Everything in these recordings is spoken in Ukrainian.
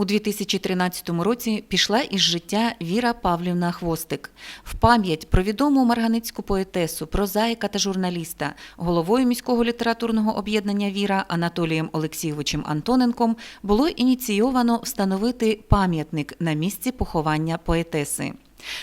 У 2013 році пішла із життя Віра Павлівна Хвостик. В пам'ять про відому марганицьку поетесу, прозаїка та журналіста, головою міського літературного об'єднання Віра Анатолієм Олексійовичем Антоненком було ініційовано встановити пам'ятник на місці поховання поетеси.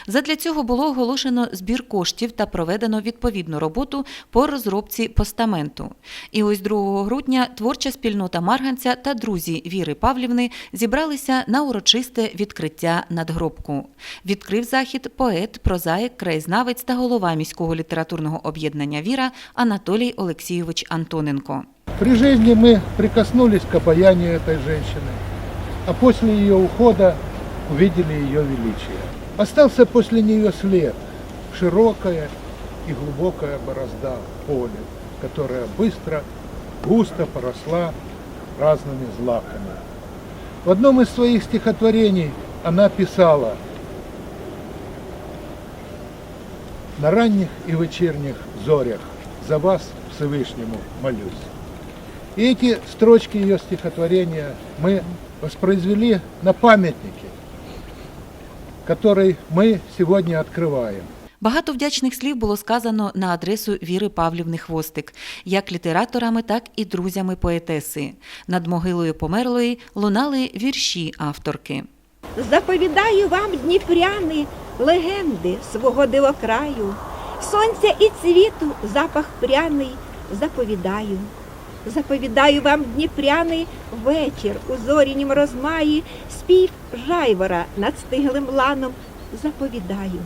Задля цього було оголошено збір коштів та проведено відповідну роботу по розробці постаменту. І ось 2 грудня творча спільнота Марганця та друзі Віри Павлівни зібралися на урочисте відкриття надгробку. Відкрив захід поет, прозаїк, краєзнавець та голова міського літературного об'єднання Віра Анатолій Олексійович Антоненко. При жизни мы прикоснулись к обаянию этой женщины, а после ее ухода увидели ее величие. Остался после нее след, широкая и глубокая борозда в поле, которая быстро, густо поросла разными злаками. В одном из своих стихотворений она писала «На ранних и вечерних зорях за вас Всевышнему молюсь». И эти строчки ее стихотворения мы воспроизвели на памятнике, который мы сегодня открываем. Багато вдячних слів було сказано на адресу Віри Павлівни Хвостик, як літераторами, так і друзями поетеси. Над могилою померлої лунали вірші авторки. Заповідаю вам, дніпряни, легенди свого дивокраю, сонця і цвіту запах пряний заповідаю. Заповідаю вам, дніпряни, вечір у зорінім розмаї, спів жайвора над стиглим ланом заповідаю.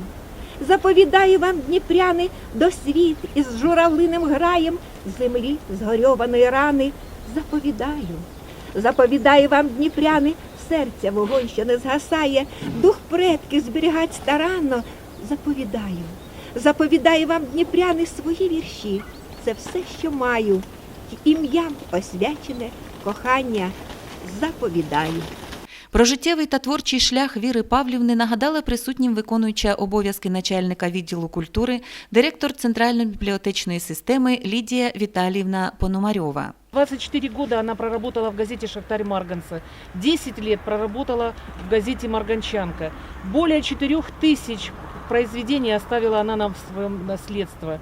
Заповідаю вам, дніпряни, до світ із журавлиним граєм землі згорьованої рани заповідаю. Заповідаю вам, дніпряни, серця вогонь, що не згасає, дух предків зберігать старанно. Заповідаю. Заповідаю вам, дніпряни, свої вірші. Це все, що маю. Ім'ям освячене кохання заповідаю. Про життєвий та творчий шлях Віри Павлівни нагадала присутнім виконуюча обов'язки начальника відділу культури, директор Центральної бібліотечної системи Лідія Віталіївна Пономарьова. 24 года она проработала в газете «Шахтарь Марганца». 10 лет проработала в газете «Марганчанка». Более 4 тысяч произведений оставила она нам в своем наследство.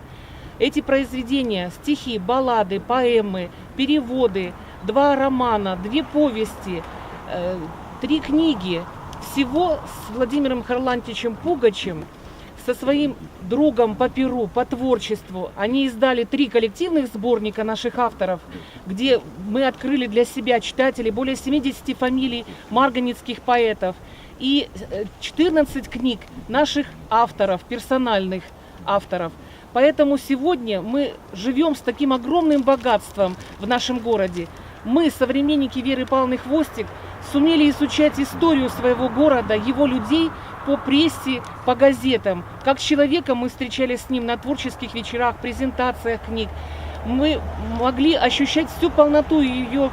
Эти произведения, стихи, баллады, поэмы, переводы, два романа, две повести, э, три книги. Всего с Владимиром Харлантичем Пугачем со своим другом по перу, по творчеству. Они издали три коллективных сборника наших авторов, где мы открыли для себя, читателей, более 70 фамилий марганецких поэтов и э, 14 книг наших авторов, персональных авторов. Поэтому сегодня мы живем с таким огромным богатством в нашем городе. Мы, современники Веры Павловны Хвостик, сумели изучать историю своего города, его людей по прессе, по газетам. Как человека мы встречались с ним на творческих вечерах, презентациях книг. Мы могли ощущать всю полноту ее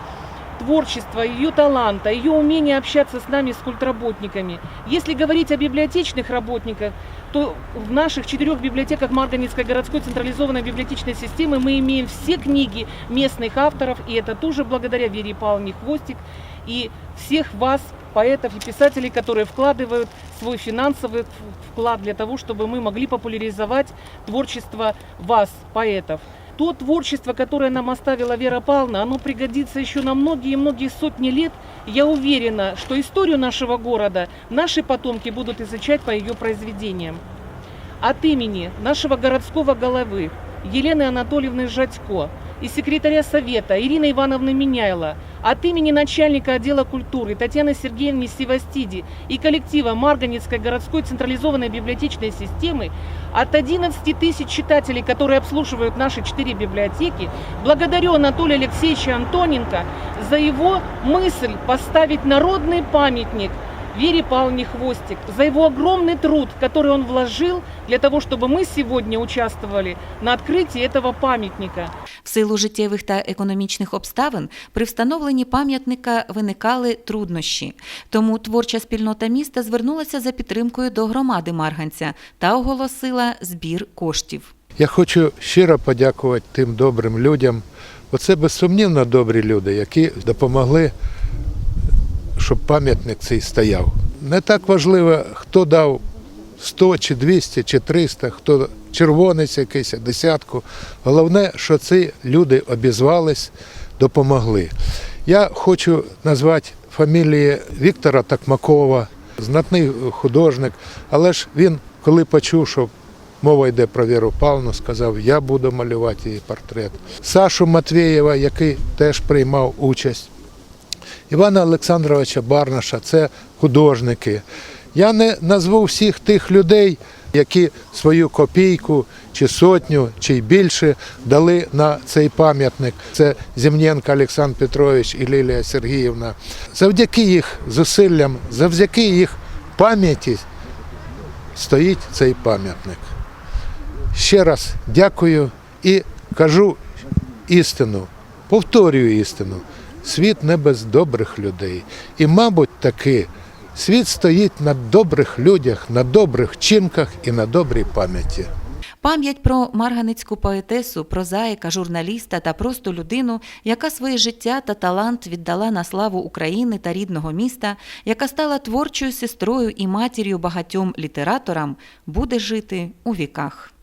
творчества, ее таланта, ее умения общаться с нами, с культработниками. Если говорить о библиотечных работниках, то в наших четырех библиотеках Марганецкой городской централизованной библиотечной системы мы имеем все книги местных авторов, и это тоже благодаря Вере Павловне Хвостик и всех вас, поэтов и писателей, которые вкладывают свой финансовый вклад для того, чтобы мы могли популяризовать творчество вас, поэтов. То творчество, которое нам оставила Вера Павловна, оно пригодится еще на многие-многие сотни лет. Я уверена, что историю нашего города наши потомки будут изучать по ее произведениям. От имени нашего городского головы Елены Анатольевны Жадько и секретаря Совета Ирины Ивановны Меняйло, от имени начальника отдела культуры Татьяны Сергеевны Севастиди и коллектива Марганецкой городской централизованной библиотечной системы, от 11 тысяч читателей, которые обслуживают наши четыре библиотеки, благодарю Анатолия Алексеевича Антоненко за его мысль поставить народный памятник Вере Павловне Хвостик, за его огромный труд, который он вложил для того, чтобы мы сегодня участвовали на открытии этого памятника. В силу життєвих та економічних обставин при встановленні пам'ятника виникали труднощі. Тому творча спільнота міста звернулася за підтримкою до громади Марганця та оголосила збір коштів. Я хочу щиро подякувати тим добрим людям. Оце безсумнівно добрі люди, які допомогли щоб пам'ятник цей стояв. Не так важливо, хто дав 100 чи 200 чи 300, хто червонець якийсь, десятку. Головне, що ці люди обізвались, допомогли. Я хочу назвати фамілії Віктора Такмакова, знатний художник, але ж він, коли почув, що мова йде про Віру Павловну, сказав, я буду малювати її портрет. Сашу Матвєєва, який теж приймав участь. Івана Олександровича Барнаша, це художники. Я не назву всіх тих людей, які свою копійку чи сотню, чи й більше дали на цей пам'ятник. Це Зімненко Олександр Петрович і Лілія Сергіївна. Завдяки їх зусиллям, завдяки їх пам'яті стоїть цей пам'ятник. Ще раз дякую і кажу істину, повторюю істину. Світ не без добрих людей. І, мабуть, таки світ стоїть на добрих людях, на добрих чинках і на добрій пам'яті. Пам'ять про марганицьку поетесу, прозаїка, журналіста та просто людину, яка своє життя та талант віддала на славу України та рідного міста, яка стала творчою сестрою і матір'ю багатьом літераторам, буде жити у віках.